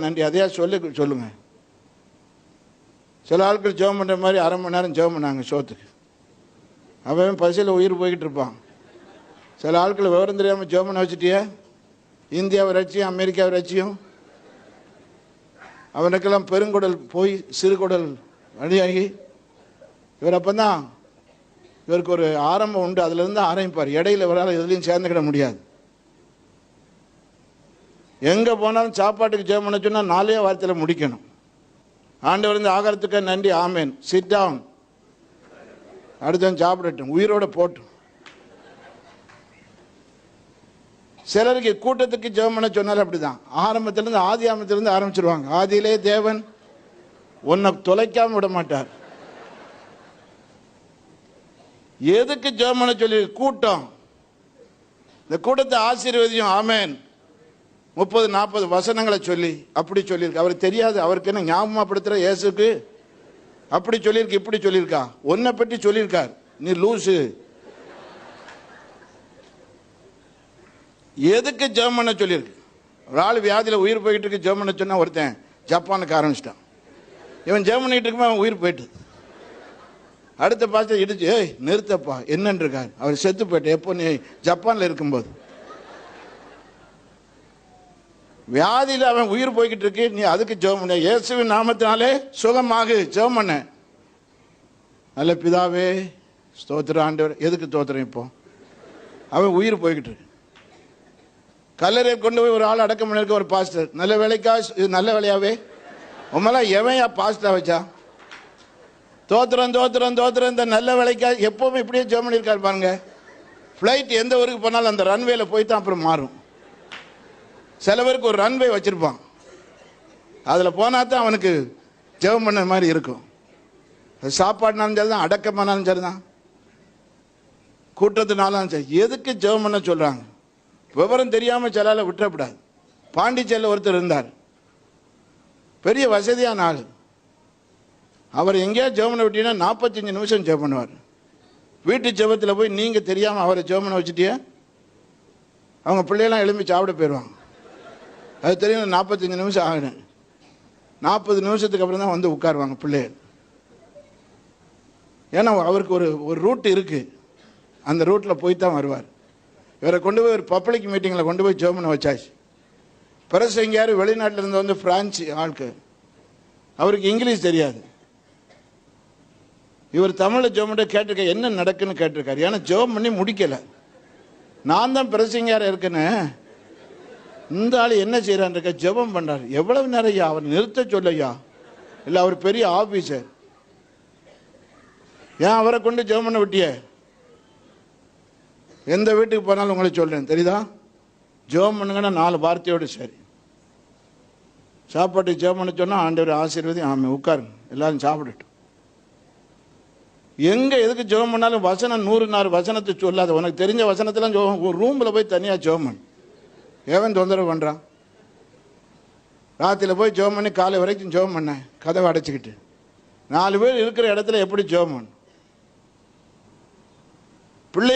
நன்றி. அதையா சொல்லி சொல்லுங்க. சில ஆட்கள் ஜெபம் பண்ணுற மாதிரி அரை மணி நேரம் ஜெபம் பண்ணாங்க சோத்துக்கு. அவன் பசியில் உயிர் போய்கிட்டு இருப்பான். சில ஆட்கள் விவரம் தெரியாமல் ஜெபம் பண்ண வச்சுட்டியா. இந்தியாவை ரட்சியும் அமெரிக்காவை ரட்சியும். அவனுக்கெல்லாம் பெருங்குடல் போய் சிறுகுடல் வழியாகி இவர் அப்போ தான் இவருக்கு ஒரு ஆரம்பம் உண்டு. அதுலேருந்து ஆரம்பிப்பார். இடையில இவரால் எதுலையும் சேர்ந்துக்கிட முடியாது. எங்கே போனாலும் சாப்பாட்டுக்கு ஜெயம் பண்ண சொன்னால் நாலே வாரத்தில் முடிக்கணும். ஆண்டவர் இந்த ஆகாரத்துக்கு நன்றி ஆமேன். சிட் டவுன் அடுத்தவன் சாப்பிடட்டும். உயிரோட போட்டும். சிலருக்கு கூட்டத்துக்கு ஜெபம் பண்ண சொன்னாலும் அப்படிதான். ஆரம்பத்திலேருந்து ஆதி ஆரம்பத்திலிருந்து ஆரம்பிச்சிருவாங்க. ஆதியிலே தேவன் உன்னை தொலைக்காமல் விட மாட்டார். எதுக்கு ஜெபம் பண்ண சொல்லி கூட்டம்? இந்த கூட்டத்தை ஆசீர்வதியும். ஆமேன். முப்பது நாற்பது வசனங்களை சொல்லி அப்படி சொல்லியிருக்கு. அவருக்கு தெரியாது அவருக்கு என்ன ஞாபகப்படுத்துகிற இயேசுக்கு? அப்படி சொல்லியிருக்கு இப்படி சொல்லியிருக்கா? உன்னை பற்றி சொல்லியிருக்கார். நீ லூசு. எதுக்கு ஜெபம் பண்ண சொல்லியிருக்கு? ஒரு ஆள் வியாதியில் உயிர் போயிட்டு இருக்கு ஜெபம் பண்ண சொன்னால் ஒருத்தன் ஜப்பானுக்கு ஆரம்பிச்சிட்டான். இவன் ஜெபம் பண்ணிட்டு இருக்குமா அவன் உயிர் போயிட்டு. அடுத்த பாச இடிச்சு ஏய் நிறுத்தப்பா என்னன்னு இருக்கார். அவர் செத்து போயிட்டு எப்போ நீ ஜப்பானில் இருக்கும்போது? வியாதியில் அவன் உயிர் போய்கிட்டு இருக்கு நீ அதுக்கு ஜெபம் பண்ண. இயேசுவின் நாமத்தினாலே சுகமாகு. ஜெபம் பண்ண. நல்ல பிதாவே ஸ்தோத்திர ஆண்டவர். எதுக்கு தோத்திரம் இப்போ? அவன் உயிர் போய்கிட்டு இருக்கு கல்லறை கொண்டு போய் ஒரு ஆள் அடக்கம் பண்ணிருக்க ஒரு பாஸ்டர். நல்ல வேலைக்கா? இது நல்ல வேலையாவே? உண்மையெல்லாம் எவன் யா வச்சா? தோத்திரம் தோத்திரம் தோத்திரம் இந்த நல்ல வேலைக்கா? எப்பவுமே இப்படியே ஜெபம் பண்ணியிருக்காரு பாருங்க. ஃப்ளைட் எந்த ஊருக்கு போனாலும் அந்த ரன்வேல போய் தான் அப்புறம் மாறும். சில பேருக்கு ஒரு ரன்வே வச்சிருப்பான். அதில் போனால் தான் அவனுக்கு ஜெபம் பண்ண மாதிரி இருக்கும். சாப்பாடுனாலும் சரி தான் அடக்கமானாலும் சரி தான் கூட்டத்தினாலும் சரி. எதுக்கு ஜெபம் பண்ண சொல்கிறாங்க விவரம் தெரியாமல் சிலால விட்டுறக்கூடாது. பாண்டிச்சேரியில் ஒருத்தர் இருந்தார். பெரிய வசதியான ஆள். அவர் எங்கேயா ஜெபனை விட்டீங்கன்னா நாற்பத்தஞ்சு நிமிஷம் ஜெபம் பண்ணுவார். வீட்டு ஜெபத்தில் போய் நீங்கள் தெரியாமல் அவரை ஜெபனை வச்சுட்டியே அவங்க பிள்ளையெல்லாம் எழும்பி சாப்பிட போயிடுவாங்க அது தெரியும் நாற்பத்தஞ்சு நிமிஷம் ஆகணும் நாற்பது நிமிஷத்துக்கு அப்புறம் தான் வந்து உட்காருவாங்க பிள்ளைகள். ஏன்னா அவருக்கு ஒரு ஒரு ரூட் இருக்குது அந்த ரூட்டில் போய் தான் வருவார். இவரை கொண்டு போய் ஒரு பப்ளிக் மீட்டிங்கில் கொண்டு போய் ஜெர்மனை வச்சாச்சு. பிறகு எங்கேயாரும் வெளிநாட்டில் இருந்து வந்து பிரான்ச்சு ஆளுக்கு. அவருக்கு இங்கிலீஷ் தெரியாது. இவர் தமிழில் ஜெர்மன்ட்ட கேட்டிருக்க என்ன நடக்குன்னு கேட்டிருக்காரு. ஏன்னா ஜெபம் பண்ணி முடிக்கலை. நான் தான் பிரசிங்கார இருக்கேன்னு இந்த ஆள் என்ன செய்யறான் இருக்க ஜெபம் பண்றாரு. எவ்வளவு நேரம் ஐயா? அவர் நிறுத்த சொல்லையா இல்லை அவர் பெரிய ஆபீசர். ஏன் அவரை கொண்டு ஜெபம் பண்ண விட்டிய? எந்த வீட்டுக்கு போனாலும் உங்களுக்கு சொல்றேன் தெரியுதா? ஜெபம் பண்ணுங்கன்னா நாலு வார்த்தையோடு சரி. சாப்பாட்டு ஜெபம் பண்ண சொன்னா ஆண்டவர் ஆசீர்வதி ஆமாம் உட்காருங்க. எல்லாரும் சாப்பிடட்டும். எங்க எதுக்கு ஜெபம் பண்ணாலும் வசனம் நூறு நாலு வசனத்தை சொல்லாத. உனக்கு தெரிஞ்ச வசனத்தெல்லாம் ஜெபம் ஒரு ரூம்ல போய் தனியா ஜெபம் பண்ணு. எவன் தொந்தரவு பண்ணுறான் ராத்திரியில் போய் ஜெபம் பண்ணி காலை வரைக்கும் ஜெபம் பண்ணேன் கதவை அடைச்சிக்கிட்டு. நாலு பேர் இருக்கிற இடத்துல எப்படி ஜோம் பண்ணு பிள்ளை